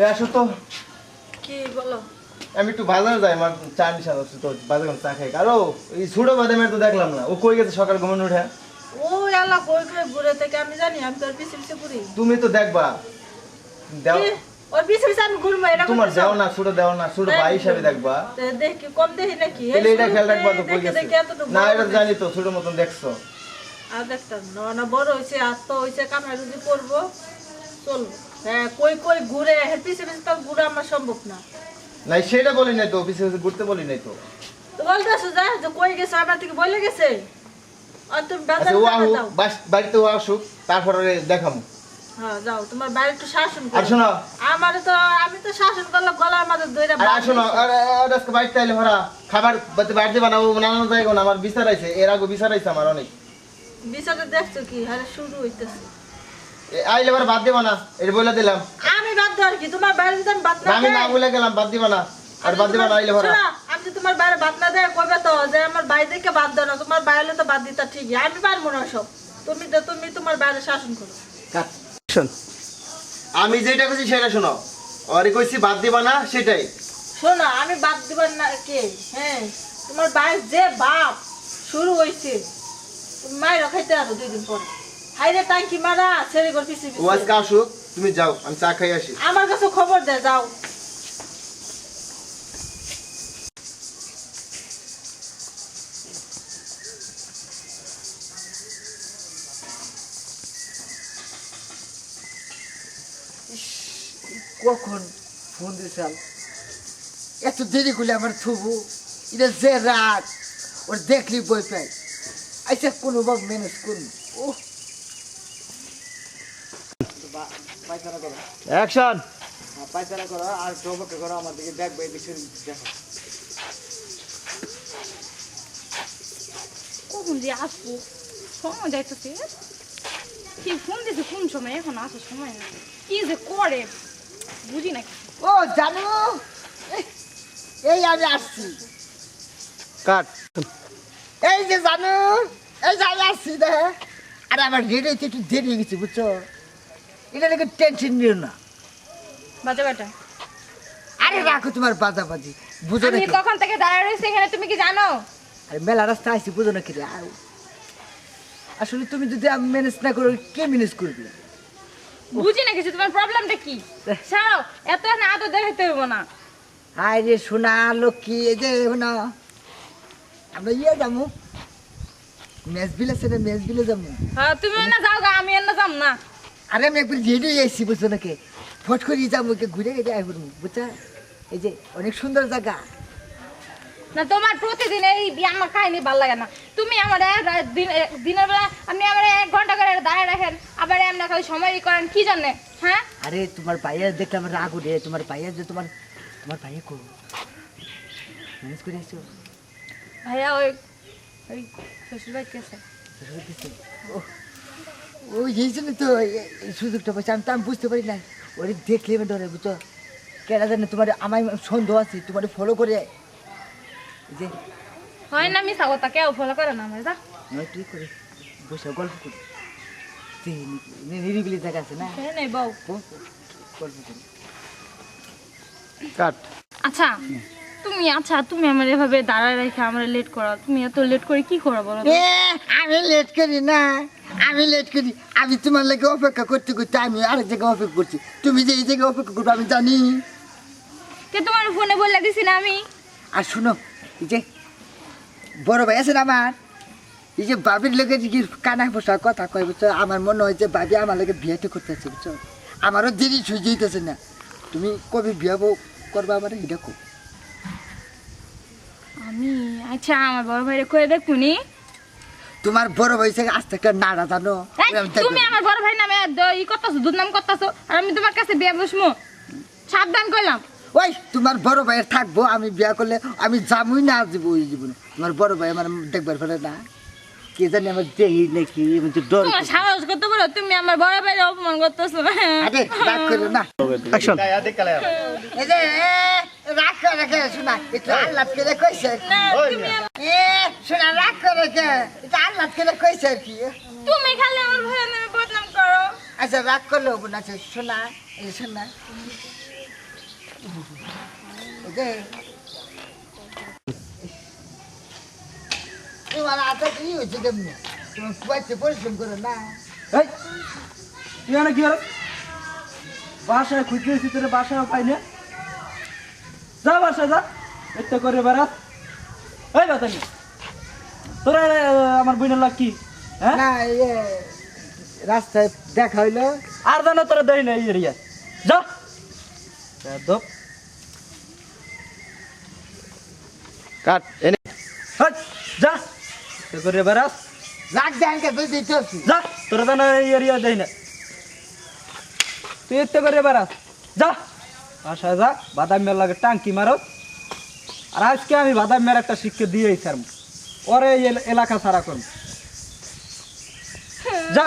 এ আসো তো। কি বলো? আমি একটু বাজারে যাই আমার চা নিশা হচ্ছে তো বাজারে চা খাই। আরও এই ছোটো বাদামের তো দেখলাম না। ও কই গেছে সকাল ঘুমানো উঠে? ও এলা কই কই ঘুরে থেকে আমি জানি আমি তোর পিছে পিছে ঘুরি। তুমি তো দেখবা। কি? ওর পিছে পিছে আমি ঘুরবো এটা তোমার করতেছো? না ছোটো দেও না ছোটো ভাই হিসাবে দেখবা। দেখি কম দেখি নাকি তাহলে এটা খেয়াল রাখবা তো কই গেছে না এটা জানি তো ছোট মতন দেখছ। আর দেখতাম না না বড় হয়েছে আর তো হয়েছে যদি করব। চলবো হ্যাঁ কই কই ঘুরে এর পিছে পিছে তো ঘুরে আমার সম্ভব না। নাই সেটা বলি নাই তো অফিসে ঘুরতে বলি নাই তো। তো বলতেছো যা যে কই গেছে আমার থেকে বলে গেছে? আর তুমি আচ্ছা বাজারে বাড়িতে আসুক তারপরে দেখাম। হ্যাঁ যাও তোমার বাইরে একটু শাসন আর শোনো। আমার তো আমি তো শাসন করলে দইরা আর আসো না আর আর আজকে বাড়িতে আইলে ভরা খাবার বাড়িতে বাড়িতে বানাবো বানানো যায় না আমার বিচার আইছে এর আগে বিচার আইছে আমার অনেক। বিষয়টা দেখছ কি? আরে শুরু হইতেছে। আইলে এবার বাদ দিবা না এটা বলে দিলাম। আমি বাদ দেওয়ার কি? তোমার বাইরে যদি আমি বাদ না না, আমি না বলে গেলাম বাদ দিবা না। আর আমি বাদ দিবা না তোমার- আইলে ভরা আমি যদি তোমার বাইরে বাদ না দেয় কবে তো যে আমার বাইরে থেকে বাদ দাও না তোমার বাইরে তো বাদ দিতা ঠিকই। আমি পারব না সব। তুমি তো তুমি তোমার বাইরে শাসন করো। আমি যেটা কইছি সেটা শোনো। আরে কইছি বাদ দিবা না সেটাই। শোনো আমি বাদ দিবার না কে? হ্যাঁ তোমার ভাই যে বাপ শুরু হইছে। তুমি মায়ের খাইতে আরও দুই দিন পরে। হাইরে টাঙ্কি মারা ছেড়ে করতেছি ও আজকে আসুক তুমি যাও আমি চা খাই আসি। আমার কাছে খবর দে যাও। কখন ফোন দিয়েছাল এত দেরি করলে আমার থুবু এটা যে রাত ওর দেখলি বই পাই। আচ্ছা কোনোভাবে ম্যানেজ করুন। ও পায়খানা করো। অ্যাকশন হ্যাঁ, পায়খানা করো আর প্রবকে করো আমার দিকে দেখব এই বিষয়ে দেখো। কখন যে আসব? সময় যাইতেছে। কি ফোন দিছে কোন সময়? এখন আসার সময় না কি যে করে? বুঝি না ও জানো। এই, এই আমি আসছি। কাট। এই যে জানো এই যে আমি আসছি দেখ। আর আমার রেডি হইতে একটু দেরি হয়ে গেছে বুঝছ? এটা নাকি টেনশন নিও না। বাজে বেটা আরে রাখো তোমার বাজাবাজি। বুঝো না আমি কখন থেকে দাঁড়ায় রয়েছি এখানে তুমি কি জানো? আরে মেলা রাস্তা আইসি বুঝো না কি রে আসলে তুমি যদি আমি ম্যানেজ না করো কে ম্যানেজ করবে? বুঝি না কিছু তোমার প্রবলেমটা কি? ছাড়ো এত না আদর দেখাইতে হইব না। হায় রে সোনা লক্ষ্মী এই যে না আমরা ইয়ে যাব। ম্যাচ বিল না ম্যাচ বিলে যাব? হ্যাঁ তুমি না যাও গা আমি এনে যাম না। আরে আমি একবার রেডি আইসি বুঝছ নাকি? ফট করে যাব কে ঘুরে গেছে আই বুঝছা? এই যে অনেক সুন্দর জায়গা। না তোমার প্রতিদিন এই আমার কাহিনী ভালো লাগে না। তুমি আমার দিনের বেলা আপনি আমার এক ঘণ্টা করে দাঁড়িয়ে রাখেন আবার এমনি খালি সময় করেন কি জন্যে? হ্যাঁ? আরে তোমার ভাইয়া দেখলে আমার রাগ উঠে তোমার ভাইয়া যে তোমার তোমার ভাইয়া কো ম্যানেজ করে ভাইয়া ওই ওই শ্বশুর গেছে শ্বশুর। ওহ, ওই এই জন্য তো এই- সুযোগটা পাচ্ছি আমি তো আমি বুঝতে পারি না ওরে দেখলে আমি ডরে বুঝছ? কেনা জানে তোমার আমার সন্দেহ আছে তোমার ফলো করে যে। হয় না মিশা কথা কেউ ফলো করে না আমার যা নয় করে? বসে গল্প করি। তুই নি- নিরিবিলি জায়গা আছে না? সে নেই বউ। গল্প করি। কাট। আচ্ছা তুমি আচ্ছা তুমি আমার এভাবে দাঁড়ায় রেখে আমরা লেট করো তুমি এত লেট করে কি করো বলো? আমি লেট করি না। আমি লেট করি। আমি তোমার লাগে অপেক্ষা করতে করতে আমি আরেক জায়গায় অপেক্ষা করছি। তুমি যে এই জায়গায় অপেক্ষা করবে আমি জানি। কে তোমার ফোনে বলে দিছি না আমি? আর শুনো এই যে বড় ভাই আছে আমার? এই যে বাবির লোকে কানা পোষা কথা কয় বুঝছ? আমার মনে হয় যে বাবি আমার লোকে বিয়েটা করতেছে বুঝছ? আমারও দেরি সুই যেতেছে না। তুমি কবে বিয়ে বউ করবা আমার এটা কো আমি? আচ্ছা আমার বড় ভাইরে কয়ে দেখুনি তোমার বড় ভাই থেকে আজ থেকে নাড়া জানো? তুমি আমার বড় ভাই নামে ই করতেছো দুধ নাম করতেছো? আর আমি তোমার কাছে বিয়ে বসবো? সাবধান করলাম ওই তোমার বড় ভাইয়ের থাকব আমি বিয়া করলে আমি যাবই না জীব ওই জীবনে। তোমার বড় ভাই আমার দেখবার ফেলে না। কে জানি আমার দেহি নাকি আমি তো ডর সাহস করতে পারো তুমি আমার বড় ভাইরে অপমান করতেছো। আরে রাগ করো না। অ্যাকশন। এই যে রাগ করে কে? শোনা একটু আল্লাহ করে কইছে না এ শোনা রাগ করে কে? একটু আল্লাহ করে কইছে কি। তুমি খালি আমার ভাইয়ের নামে বদনাম করো। আচ্ছা রাগ করলেও বোন আছে। শোনা এই শোনা। ওকে তোমার আটা কি হয়েছে কেমনি? তোমার কুয়াতে পরিশ্রম করো না? এই তুই এখানে কি বাসায় খুঁজতে তোর বাসায় পাই না। যা বাসায় যা এতে করে বেড়াস। এই বাতানি তোরা আমার বোনের লাগ কি? হ্যাঁ? না রাস্তায় দেখা হইল। আর জানো তোরা দেয় না এই এরিয়া যা। কাট এনে। হাট যা। করে দিতে যা তোরা এরিয়া না। তুই এতে করে যা। যা বাদাম লাগে টাঙ্কি মারো। আর আজকে আমি বাদাম মেয়ের একটা শিক্ষা দিয়েই স্যার ওরে এলাকা ছাড়া করব। যা।